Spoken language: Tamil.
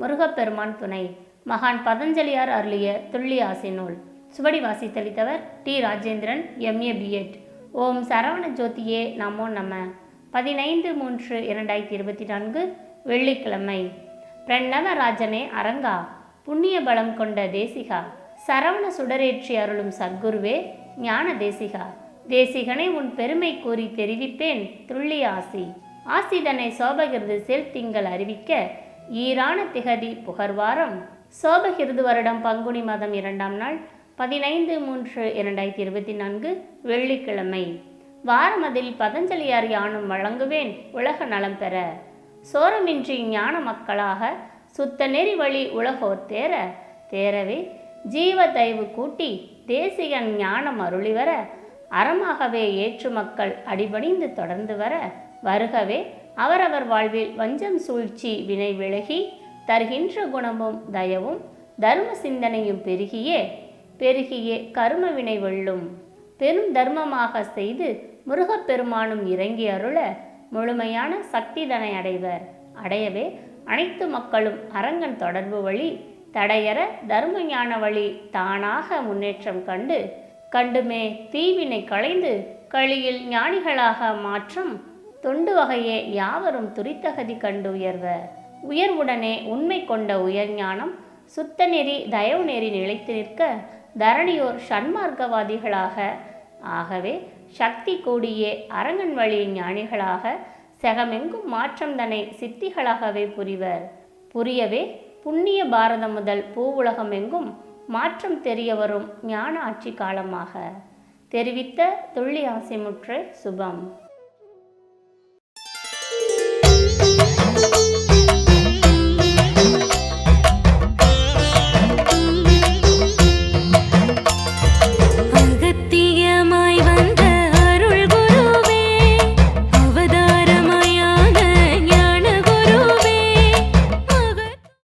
முருகப்பெருமான் துணை. மகான் பதஞ்சலியார் அருளிய துள்ளி ஆசி நூல். சுவடி வாசித்தளித்தவர் டி ராஜேந்திரன் எம்ஏ பிஎட் ஓம் சரவண ஜோதியே நமோ நம. பதினைந்து மூன்று இரண்டாயிரத்தி இருபத்தி நான்கு வெள்ளிக்கிழமை. பிரணவராஜனே அரங்கா. புண்ணிய பலம் கொண்ட தேசிகா. சரவண சுடரேற்றி அருளும் சத்குருவே ஞான தேசிகா. தேசிகனை உன் பெருமை கூறி தெரிவிப்பேன் துள்ளி ஆசி ஆசிதனை சோபகிருது செல் திங்கள் அறிவிக்க ஈரான திகதி புகர்வாரம் சோபகிருது வருடம் பங்குனி மாதம் இரண்டாம் நாள் பதினைந்து மூன்று இரண்டாயிரத்தி இருபத்தி நான்கு வெள்ளிக்கிழமை. வாரமதில் பதஞ்சலியார் யானும் வழங்குவேன் உலக நலம் பெற. சோரமின்றி ஞான மக்களாக சுத்த நெறி வழி உலகோர் தேர தேரவே ஜீவ தயவு கூட்டி தேசிகன் ஞானம் அருளிவர அறமாகவே ஏற்று மக்கள் அடிபணிந்து தொடர்ந்து வர வருகவே அவரவர் வாழ்வில் வஞ்சம் சூழ்ச்சி வினை விலகி தருகின்ற குணமும் தயவும் தர்ம சிந்தனையும் பெருகியே பெருகியே கரும வினை வெள்ளும் பெரும் தர்மமாக செய்து முருகப்பெருமானும் இறங்கி அருள முழுமையான சக்திதனை அடைவர். அடையவே அனைத்து மக்களும் அரங்கன் தொடர்பு வழி தடையற தர்ம ஞான வழி தானாக முன்னேற்றம் கண்டு கண்டுமே தீவினை களைந்து களியில் ஞானிகளாக மாற்றம் தொண்டு வகையே யாவரும் துரித்தகதி கண்டு உயர்வர் உயர்வுடனே உண்மை கொண்ட உயர்ஞானம் சுத்த நெறி தயவு நெறி நிலைத்து நிற்க தரணியோர் சன்மார்க்கவாதிகளாக. ஆகவே சக்தி கூடியே அரங்கன் வழி ஞானிகளாக செகமெங்கும் மாற்றம் தன்னை சித்திகளாகவே புரிவர். புரியவே புண்ணிய பாரதம் முதல் பூவுலகம் எங்கும் மாற்றம் தெரிய வரும் ஞான ஆட்சி காலமாக. தெரிவித்த துள்ளி ஆசைமுற்று சுபம்.